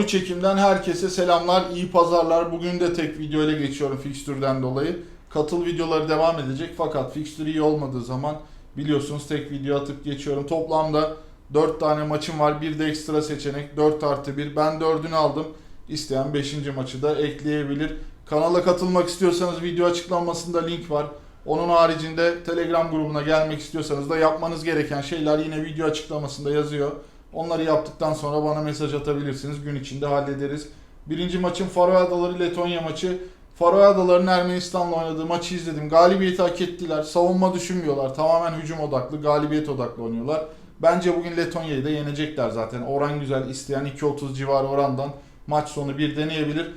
çekimden herkese selamlar, iyi pazarlar. Bugün de tek video ile geçiyorum fikstürden dolayı. Katıl videoları devam edecek fakat fikstür iyi olmadığı zaman biliyorsunuz tek video atıp geçiyorum. Toplamda 4 tane maçım var, bir de ekstra seçenek 4 artı 1. Ben 4'ünü aldım. İsteyen 5. maçı da ekleyebilir. Kanala katılmak istiyorsanız video açıklamasında link var. Onun haricinde Telegram grubuna gelmek istiyorsanız da yapmanız gereken şeyler yine video açıklamasında yazıyor. Onları yaptıktan sonra bana mesaj atabilirsiniz. Gün içinde hallederiz. Birinci maçın Faroe Adaları Letonya maçı. Faroe Adaları'nın Ermenistan'la oynadığı maçı izledim. Galibiyeti hak ettiler. Savunma düşünmüyorlar. Tamamen hücum odaklı, galibiyet odaklı oynuyorlar. Bence bugün Letonya'yı da yenecekler zaten. Oran güzel. isteyen 2.30 civarı orandan maç sonu bir deneyebilir.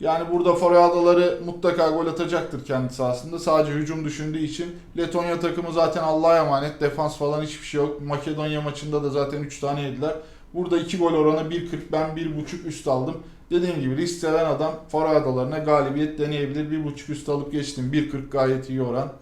Yani burada Faroe Adaları mutlaka gol atacaktır kendi sahasında. Sadece hücum düşündüğü için. Letonya takımı zaten Allah'a emanet. Defans falan hiçbir şey yok. Makedonya maçında da zaten 3 tane yediler. Burada 2 gol oranı 1.40 ben 1.5 üst aldım. Dediğim gibi risk seven adam Faroe Adalarına galibiyet deneyebilir. 1.5 üst alıp geçtim. 1.40 gayet iyi oran.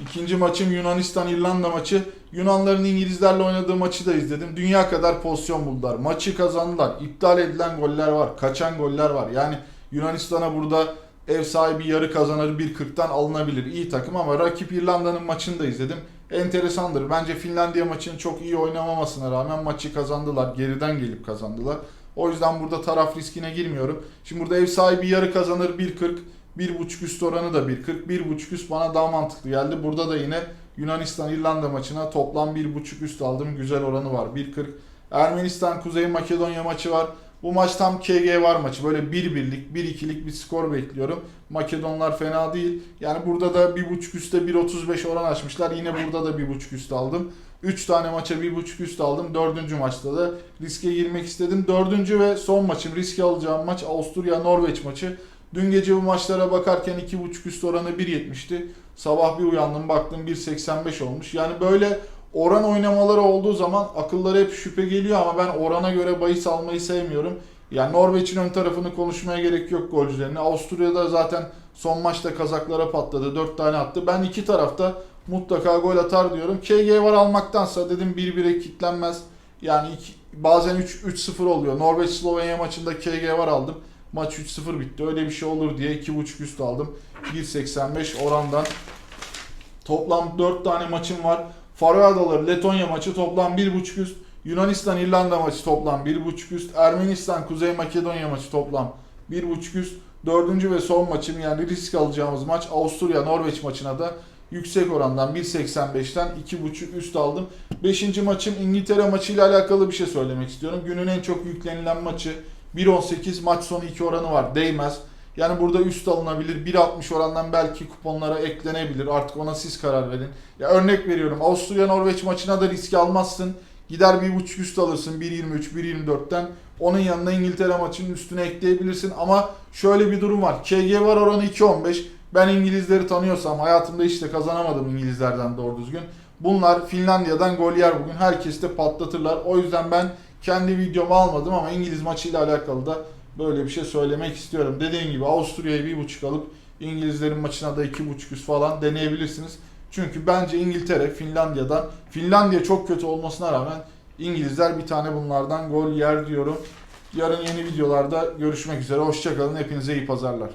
İkinci maçım Yunanistan-İrlanda maçı. Yunanların İngilizlerle oynadığı maçı da izledim. Dünya kadar pozisyon buldular. Maçı kazandılar. İptal edilen goller var. Kaçan goller var. Yani Yunanistan'a burada ev sahibi yarı kazanır 1.40'tan alınabilir. İyi takım ama rakip İrlanda'nın maçını da izledim. Enteresandır. Bence Finlandiya maçının çok iyi oynamamasına rağmen maçı kazandılar. Geriden gelip kazandılar. O yüzden burada taraf riskine girmiyorum. Şimdi burada ev sahibi yarı kazanır 1.40. 1.5 üst oranı da 1.40. 1.5 üst bana daha mantıklı geldi. Burada da yine Yunanistan-İrlanda maçına toplam 1.5 üst aldım. Güzel oranı var. 1.40. Ermenistan-Kuzey Makedonya maçı var. Bu maç tam KG var maçı. Böyle 1-1'lik, 1-2'lik bir skor bekliyorum. Makedonlar fena değil. Yani burada da 1.5 üstte 1.35 oran açmışlar. Yine burada da 1.5 üst aldım. 3 tane maça 1.5 üst aldım. 4. maçta da riske girmek istedim. 4. ve son maçım riske alacağım maç Avusturya-Norveç maçı. Dün gece bu maçlara bakarken 2.5 üst oranı 1.70'ti. Sabah bir uyandım baktım 1.85 olmuş. Yani böyle oran oynamaları olduğu zaman akıllara hep şüphe geliyor ama ben orana göre bahis almayı sevmiyorum. Yani Norveç'in ön tarafını konuşmaya gerek yok golcülerini. Avusturya'da zaten son maçta Kazaklara patladı. 4 tane attı. Ben iki tarafta mutlaka gol atar diyorum. KG var almaktansa dedim 1-1'e kitlenmez. Yani iki, bazen 3-0 oluyor. Norveç-Slovenya maçında KG var aldım. Maç 3-0 bitti. Öyle bir şey olur diye 2.5 üst aldım. 1.85 orandan. Toplam 4 tane maçım var. Faroe Adaları Letonya maçı toplam 1.5 üst. Yunanistan İrlanda maçı toplam 1.5 üst. Ermenistan Kuzey Makedonya maçı toplam 1.5 üst. Dördüncü ve son maçım yani risk alacağımız maç Avusturya Norveç maçına da yüksek orandan 1.85'ten 2.5 üst aldım. Beşinci maçım İngiltere maçıyla alakalı bir şey söylemek istiyorum. Günün en çok yüklenilen maçı 1.18 maç sonu 2 oranı var. Değmez. Yani burada üst alınabilir. 1.60 orandan belki kuponlara eklenebilir. Artık ona siz karar verin. Ya örnek veriyorum. Avusturya Norveç maçına da risk almazsın. Gider 1.5 üst alırsın 1.23 1.24'ten. Onun yanına İngiltere maçının üstüne ekleyebilirsin. Ama şöyle bir durum var. KG var oranı 2.15. Ben İngilizleri tanıyorsam hayatımda hiç de kazanamadım İngilizlerden doğru düzgün. Bunlar Finlandiya'dan gol yer bugün. Herkes de patlatırlar. O yüzden ben kendi videomu almadım ama İngiliz maçıyla alakalı da böyle bir şey söylemek istiyorum. Dediğim gibi Avusturya'yı bir buçuk alıp İngilizlerin maçına da iki buçuk üst falan deneyebilirsiniz. Çünkü bence İngiltere Finlandiya'dan Finlandiya çok kötü olmasına rağmen İngilizler bir tane bunlardan gol yer diyorum. Yarın yeni videolarda görüşmek üzere. Hoşçakalın. Hepinize iyi pazarlar.